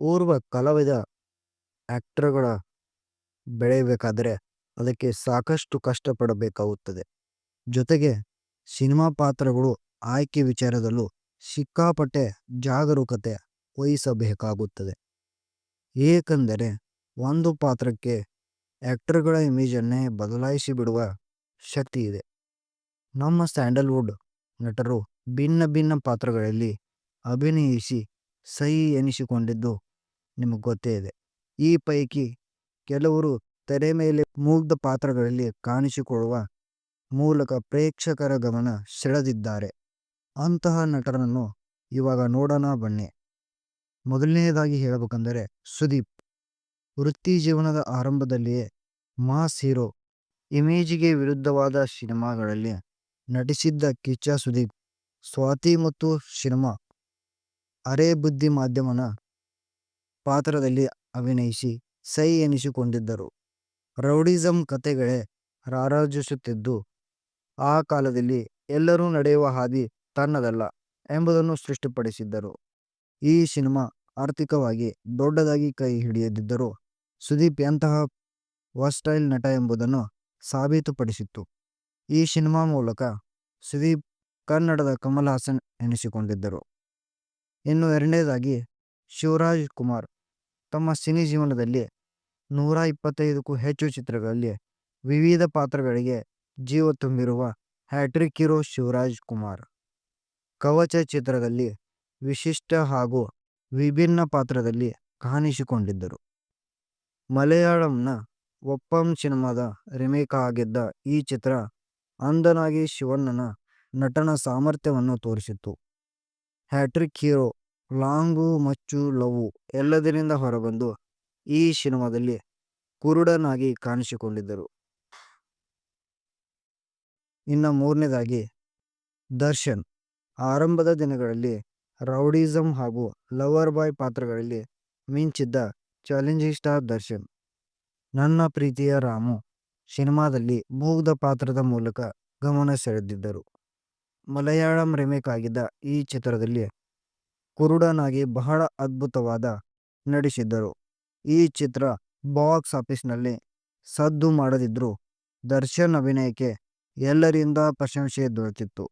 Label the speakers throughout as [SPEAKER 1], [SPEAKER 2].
[SPEAKER 1] ಓರ್ವ ಕಲಾವಿದ ಆ್ಯಕ್ಟರ್ಗಳ ಬೆಳೆಯಬೇಕಾದರೆ ಅದಕ್ಕೆ ಸಾಕಷ್ಟು ಕಷ್ಟಪಡಬೇಕಾಗುತ್ತದೆ. ಜೊತೆಗೆ ಸಿನಿಮಾ ಪಾತ್ರಗಳು ಆಯ್ಕೆ ವಿಚಾರದಲ್ಲೂ ಸಿಕ್ಕಾಪಟ್ಟೆ ಜಾಗರೂಕತೆ ವಹಿಸಬೇಕಾಗುತ್ತದೆ. ಏಕೆಂದರೆ ಒಂದು ಪಾತ್ರಕ್ಕೆ ಆ್ಯಕ್ಟರ್ಗಳ ಇಮೇಜನ್ನೇ ಬದಲಾಯಿಸಿ ಬಿಡುವ ಶಕ್ತಿ ಇದೆ. ನಮ್ಮ ಸ್ಯಾಂಡಲ್ವುಡ್ ನಟರು ಭಿನ್ನ ಭಿನ್ನ ಪಾತ್ರಗಳಲ್ಲಿ ಅಭಿನಯಿಸಿ ಸೈ ಎನಿಸಿಕೊಂಡಿದ್ದು ನಿಮಗೆ ಗೊತ್ತೇ ಇದೆ. ಈ ಪೈಕಿ ಕೆಲವರು ತೆರೆ ಮೇಲೆ ಮುಗ್ಧ ಪಾತ್ರಗಳಲ್ಲಿ ಕಾಣಿಸಿಕೊಳ್ಳುವ ಮೂಲಕ ಪ್ರೇಕ್ಷಕರ ಗಮನ ಸೆಳೆದಿದ್ದಾರೆ. ಅಂತಹ ನಟರನ್ನು ಇವಾಗ ನೋಡೋಣ ಬನ್ನಿ. ಮೊದಲನೆಯದಾಗಿ ಹೇಳಬೇಕೆಂದರೆ ಸುದೀಪ್. ವೃತ್ತಿ ಜೀವನದ ಆರಂಭದಲ್ಲಿಯೇ ಮಾಸ್ ಹೀರೋ, ಇಮೇಜಿಗೆ ವಿರುದ್ಧವಾದ ಸಿನಿಮಾಗಳಲ್ಲಿ ನಟಿಸಿದ್ದ ಕಿಚ್ಚ ಸುದೀಪ್, ಸ್ವಾತಿ ಮತ್ತು ಸಿನಿಮಾ ಅರೆ ಬುದ್ಧಿ ಮಾಧ್ಯಮನ ಪಾತ್ರದಲ್ಲಿ ಅಭಿನಯಿಸಿ ಸೈ ಎನಿಸಿಕೊಂಡಿದ್ದರು. ರೌಡಿಸಂ ಕತೆಗಳೇ ರಾರಾಜಿಸುತ್ತಿದ್ದು, ಆ ಕಾಲದಲ್ಲಿ ಎಲ್ಲರೂ ನಡೆಯುವ ಹಾದಿ ತನ್ನದಲ್ಲ ಎಂಬುದನ್ನು ಸೃಷ್ಟಿಪಡಿಸಿದ್ದರು. ಈ ಸಿನಿಮಾ ಆರ್ಥಿಕವಾಗಿ ದೊಡ್ಡದಾಗಿ ಕೈ ಹಿಡಿಯದಿದ್ದರೂ ಸುದೀಪ್ ಎಂತಹ ವರ್ಸ್ಟೈಲ್ ನಟ ಎಂಬುದನ್ನು ಸಾಬೀತುಪಡಿಸಿತ್ತು. ಈ ಸಿನಿಮಾ ಮೂಲಕ ಸುದೀಪ್ ಕನ್ನಡದ ಕಮಲ್ ಹಾಸನ್ ಎನಿಸಿಕೊಂಡಿದ್ದರು. ಇನ್ನು ಎರಡನೇದಾಗಿ ಶಿವರಾಜ್ ಕುಮಾರ್ ತಮ್ಮ ಸಿನಿ ಜೀವನದಲ್ಲಿ ನೂರ ಇಪ್ಪತ್ತೈದಕ್ಕೂ ಹೆಚ್ಚು ಚಿತ್ರಗಳಲ್ಲಿ ವಿವಿಧ ಪಾತ್ರಗಳಿಗೆ ಜೀವ ತುಂಬಿರುವ ಹ್ಯಾಟ್ರಿಕ್ ಹೀರೋ ಶಿವರಾಜ್ ಕುಮಾರ್. ಕವಚ ಚಿತ್ರದಲ್ಲಿ ವಿಶಿಷ್ಟ ಹಾಗೂ ವಿಭಿನ್ನ ಪಾತ್ರದಲ್ಲಿ ಕಾಣಿಸಿಕೊಂಡಿದ್ದರು. ಮಲಯಾಳಂನ ಒಪ್ಪಂ ಸಿನಿಮಾದ ರಿಮೇಕ್ ಆಗಿದ್ದ ಈ ಚಿತ್ರ ಅಂಧನಾಗಿ ಶಿವಣ್ಣನ ನಟನಾ ಸಾಮರ್ಥ್ಯವನ್ನು ತೋರಿಸಿತ್ತು. ಹ್ಯಾಟ್ರಿಕ್ ಹೀರೋ ಲಾಂಗು ಮಚ್ಚು ಲವ್ ಎಲ್ಲದರಿಂದ ಹೊರಬಂದು ಈ ಸಿನಿಮಾದಲ್ಲಿ ಕುರುಡನಾಗಿ ಕಾಣಿಸಿಕೊಂಡಿದ್ದರು. ಇನ್ನು ಮೂರನೇದಾಗಿ ದರ್ಶನ್. ಆರಂಭದ ದಿನಗಳಲ್ಲಿ ರೌಡಿಸಮ್ ಹಾಗೂ ಲವರ್ ಬಾಯ್ ಪಾತ್ರಗಳಲ್ಲಿ ಮಿಂಚಿದ್ದ ಚಾಲೆಂಜಿಂಗ್ ಸ್ಟಾರ್ ದರ್ಶನ್. ನನ್ನ ಪ್ರೀತಿಯ ರಾಮು ಸಿನಿಮಾದಲ್ಲಿ ಮೂಗ್ದ ಪಾತ್ರದ ಮೂಲಕ ಗಮನ ಸೆಳೆದಿದ್ದರು. ಮಲಯಾಳಂ ರಿಮೇಕ್ ಆಗಿದ್ದ ಈ ಚಿತ್ರದಲ್ಲಿ ಕುರುಡನಾಗಿ ಬಹಳ ಅದ್ಭುತವಾದ ನಟಿಸಿದ್ದರು. ಈ ಚಿತ್ರ ಬಾಕ್ಸ್ ಆಫೀಸ್ನಲ್ಲಿ ಸದ್ದು ಮಾಡದಿದ್ದರೂ ದರ್ಶನ್ ಅಭಿನಯಕ್ಕೆ ಎಲ್ಲರಿಂದ ಪ್ರಶಂಸೆ ದೊರೆತಿತ್ತು.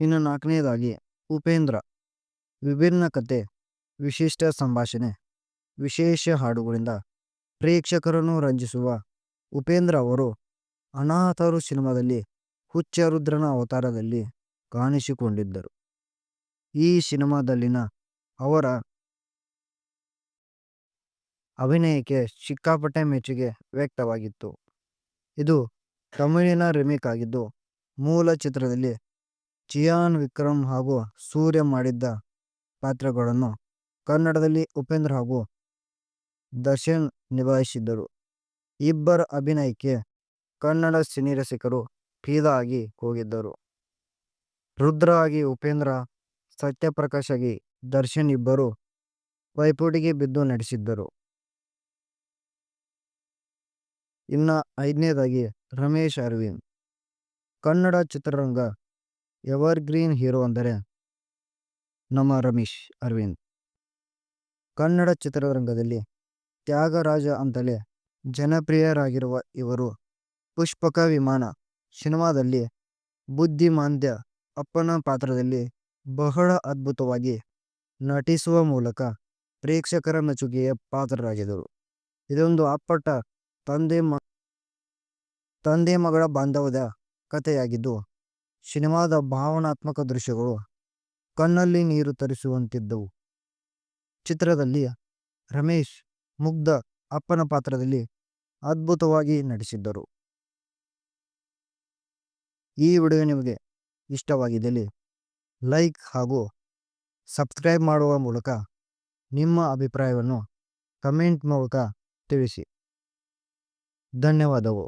[SPEAKER 1] ಇನ್ನು ನಾಲ್ಕನೇದಾಗಿ ಉಪೇಂದ್ರ. ವಿಭಿನ್ನ ಕತೆ, ವಿಶಿಷ್ಟ ಸಂಭಾಷಣೆ, ವಿಶೇಷ ಹಾಡುಗಳಿಂದ ಪ್ರೇಕ್ಷಕರನ್ನು ರಂಜಿಸುವ ಉಪೇಂದ್ರ ಅವರು ಅನಾಥರು ಸಿನಿಮಾದಲ್ಲಿ ಹುಚ್ಚ ರುದ್ರನ ಅವತಾರದಲ್ಲಿ ಕಾಣಿಸಿಕೊಂಡಿದ್ದರು. ಈ ಸಿನಿಮಾದಲ್ಲಿನ ಅವರ ಅಭಿನಯಕ್ಕೆ ಸಿಕ್ಕಾಪಟ್ಟೆ ಮೆಚ್ಚುಗೆ ವ್ಯಕ್ತವಾಗಿತ್ತು. ಇದು ತಮಿಳಿನ ರಿಮೇಕ್ ಆಗಿದ್ದು, ಮೂಲ ಚಿತ್ರದಲ್ಲಿ ಚಿಯಾನ್ ವಿಕ್ರಮ್ ಹಾಗೂ ಸೂರ್ಯ ಮಾಡಿದ್ದ ಪಾತ್ರಗಳನ್ನು ಕನ್ನಡದಲ್ಲಿ ಉಪೇಂದ್ರ ಹಾಗೂ ದರ್ಶನ್ ನಿಭಾಯಿಸಿದ್ದರು. ಇಬ್ಬರ ಅಭಿನಯಕ್ಕೆ ಕನ್ನಡ ಸಿನಿರಸಿಕರು ಫಿದಾ ಆಗಿ ಹೋಗಿದ್ದರು. ರುದ್ರ ಆಗಿ ಉಪೇಂದ್ರ ಸತ್ಯಪ್ರಕಾಶ್ ಆಗಿ ದರ್ಶನ್ ಇಬ್ಬರು ಪೈಪೋಟಿಗೆ ಬಿದ್ದು ನಡೆಸಿದ್ದರು ಇನ್ನು ಐದನೇದಾಗಿ ರಮೇಶ್ ಅರವಿಂದ್. ಕನ್ನಡ ಚಿತ್ರರಂಗ ಎವರ್ ಗ್ರೀನ್ ಹೀರೋ ಅಂದರೆ ನಮ್ಮ ರಮೇಶ್ ಅರವಿಂದ್. ಕನ್ನಡ ಚಿತ್ರರಂಗದಲ್ಲಿ ತ್ಯಾಗರಾಜ ಅಂತಲೇ ಜನಪ್ರಿಯರಾಗಿರುವ ಇವರು ಪುಷ್ಪಕ ವಿಮಾನ ಸಿನಿಮಾದಲ್ಲಿ ಬುದ್ಧಿಮಾಂದ್ಯ ಅಪ್ಪನ ಪಾತ್ರದಲ್ಲಿ ಬಹಳ ಅದ್ಭುತವಾಗಿ ನಟಿಸುವ ಮೂಲಕ ಪ್ರೇಕ್ಷಕರ ಮೆಚ್ಚುಗೆಯ ಪಾತ್ರರಾಗಿದ್ದರು. ಇದೊಂದು ಅಪ್ಪಟ ತಂದೆ ಮ, ತಂದೆ ಮಗಳ ಬಾಂಧವ್ಯದ ಕಥೆಯಾಗಿದ್ದು, ಸಿನಿಮಾದ ಭಾವನಾತ್ಮಕ ದೃಶ್ಯಗಳು ಕಣ್ಣಲ್ಲಿ ನೀರು ತರಿಸುವಂತಿದ್ದವು. ಚಿತ್ರದಲ್ಲಿ ರಮೇಶ್ ಮುಗ್ಧ ಅಪ್ಪನ ಪಾತ್ರದಲ್ಲಿ ಅದ್ಭುತವಾಗಿ ನಟಿಸಿದ್ದರು. ಈ ವಿಡಿಯೋ ನಿಮಗೆ ಇಷ್ಟವಾಗಿದ್ದಲ್ಲಿ ಲೈಕ್ ಹಾಗೂ ಸಬ್ಸ್ಕ್ರೈಬ್ ಮಾಡುವ ಮೂಲಕ ನಿಮ್ಮ ಅಭಿಪ್ರಾಯವನ್ನು ಕಮೆಂಟ್ ಮೂಲಕ ತಿಳಿಸಿ. ಧನ್ಯವಾದಗಳು